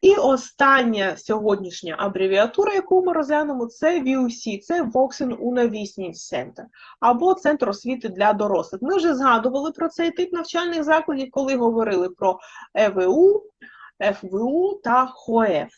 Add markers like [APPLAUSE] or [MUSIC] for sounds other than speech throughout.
І остання сьогоднішня абревіатура, яку ми розглянемо, це VUC, це Voksen Center, або Центр освіти для дорослих. Ми вже згадували про цей тип навчальних закладів, коли говорили про ЕВУ, ФВУ та ХОЕФ.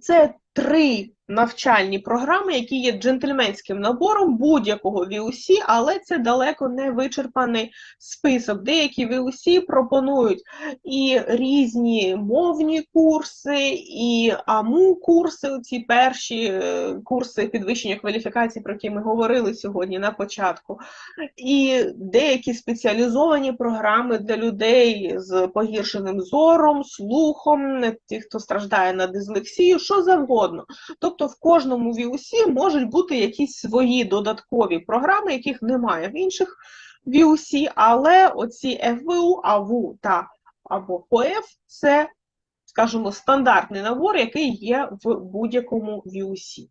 Це три навчальні програми, які є джентльменським набором будь-якого VUC, але це далеко не вичерпаний список. Деякі VUC пропонують і різні мовні курси, і АМУ курси, ці перші е, курси підвищення кваліфікації, про які ми говорили сьогодні на початку, і деякі спеціалізовані програми для людей з погіршеним зором, слухом, ті, хто страждає на дислексію, що завгодно. Тобто в кожному VUC можуть бути якісь свої додаткові програми, яких немає в інших VUC, але оці FVU, АВУ та або ПОЕФ це, скажімо, стандартний набор, який є в будь-якому VUC.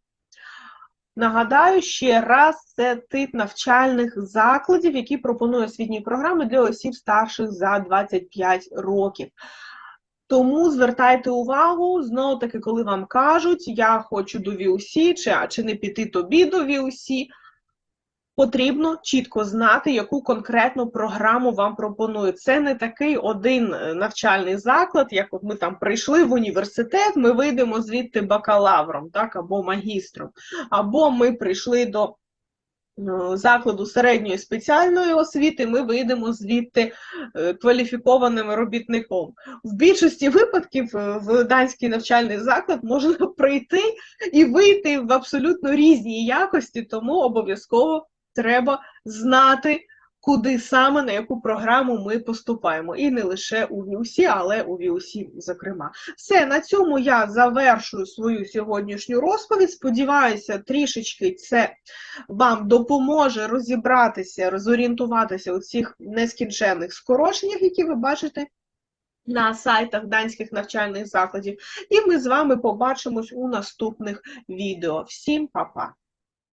Нагадаю ще раз, це тип навчальних закладів, які пропонує освітні програми для осіб старших за 25 років. Тому звертайте увагу, знову таки, коли вам кажуть, я хочу до VUC, чи, а чи не піти тобі до VUC, потрібно чітко знати, яку конкретну програму вам пропонують. Це не такий один е, навчальний заклад, як от ми там прийшли в університет, ми вийдемо звідти бакалавром, так, або магістром, або ми прийшли до закладу середньої спеціальної освіти, ми вийдемо звідти е, кваліфікованим робітником. В більшості випадків е, в данський навчальний заклад можна [LAUGHS] прийти і вийти в абсолютно різній якості, тому обов'язково треба знати, куди саме на яку програму ми поступаємо. І не лише у VUC, але у VUC зокрема. Все, на цьому я завершую свою сьогоднішню розповідь. Сподіваюся, трішечки це вам допоможе розібратися, розорієнтуватися у цих нескінченних скороченнях, які ви бачите. На сайтах данських навчальних закладів, і ми з вами побачимось у наступних відео. Всім па-па!